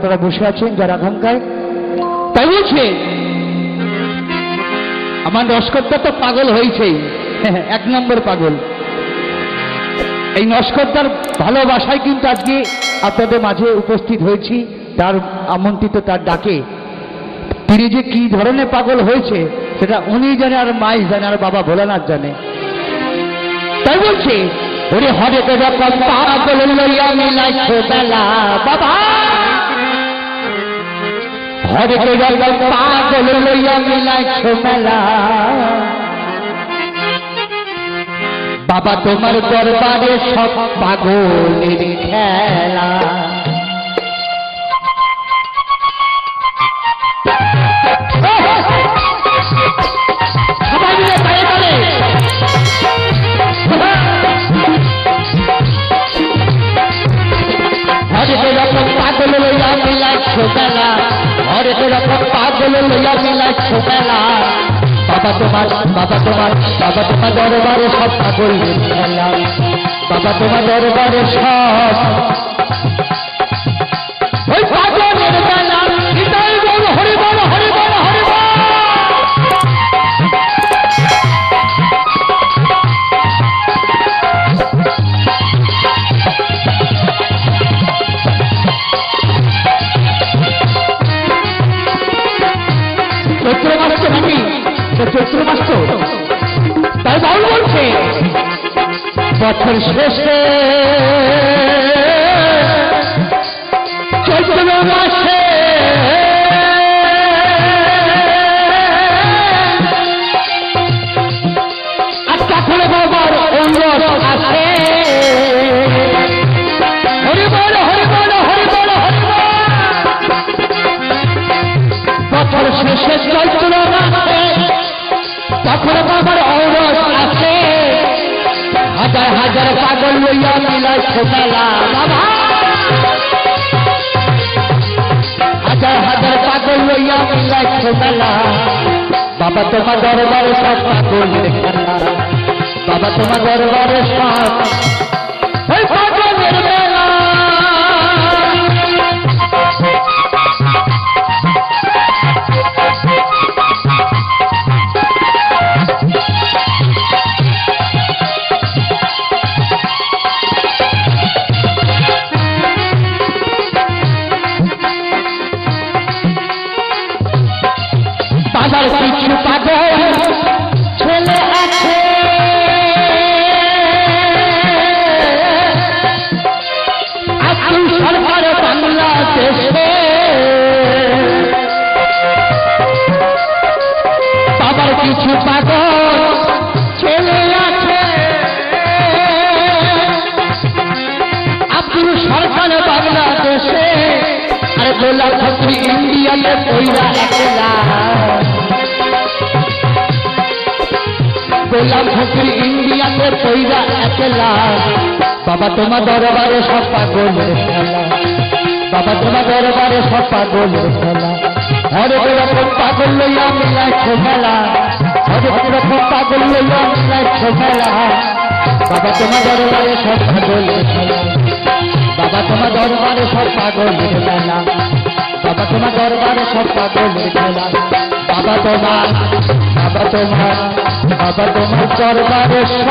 আপনারা বসে আছেন যার আকাঙ্ক্ষায়। তাই বলছে, আমার নস্করটা তো পাগল হয়েছেই। এক নম্বর পাগল। এই নস্করটার ভালোবাসায় কিন্তু আজকে আপনাদের মাঝে উপস্থিত হয়েছি। তার আমন্ত্রিত তার ডাকে। তিনি যে কি ধরনের পাগল হয়েছে, সেটা উনি জানে আর মাই জানে আর বাবা ভোলানাথ জানে। তাই বলছে, ওরে হরে পাগল লইয়া মিলাই ছোটবেলা বাবা! হরে পাগল লইয়া মিলাই মেলা বাবা তোমার দরবারে সব পাগলের খেলা। হরে রকম পাগল লইয়া মিলাই ছোবেলা বাবা তোমার বাবা তোমার বাবা তোমার দরবারে সব পাগল বাবা তোমার দরবারে সব চৈত্র মাস তো নাকি চৈত্র মাস তো তাই বাউল বলছে বছর শেষে চৈত্র মাসে তখন বাবার ঔরস আছে। হাজার হাজার পাগল লইয়া মিলাই ছোটালা বাবা হাজার হাজার পাগল লইয়া মিলাই ছোটালা বাবা, তোমার দরবারে সব পাগলের খেলা বাবা, তোমার দরবারে সব সরকার বাংলাদেশে। বাবার কিছু পাগল ছেলে আছে। আব্দুল সরকার বাংলাদেশে। আরে গোলা খত্রি ইন্ডিয়াতে কইরা একলা। গোলাম ফকির ইন্ডিয়াতে পইরা একলা। বাবা, তোমার দরবারে সব পাগলের খেলা বাবা, তোমার দরবারে সব পাগলের খেলা হরে রকম পাগল লইয়া মিলাই ছোমেলা হরে রকম পাগল লইয়া মিলাই ছোমেলা বাবা, তোমার দরবারে সব পাগলের খেলা বাবা, তোমার দরবারে সব পাগলের খেলা বাবা, তোমার দরবারে সব পাগলের খেলা বাবা, তোমার বাবা তোমার বাবা, তোমার দরবারে সব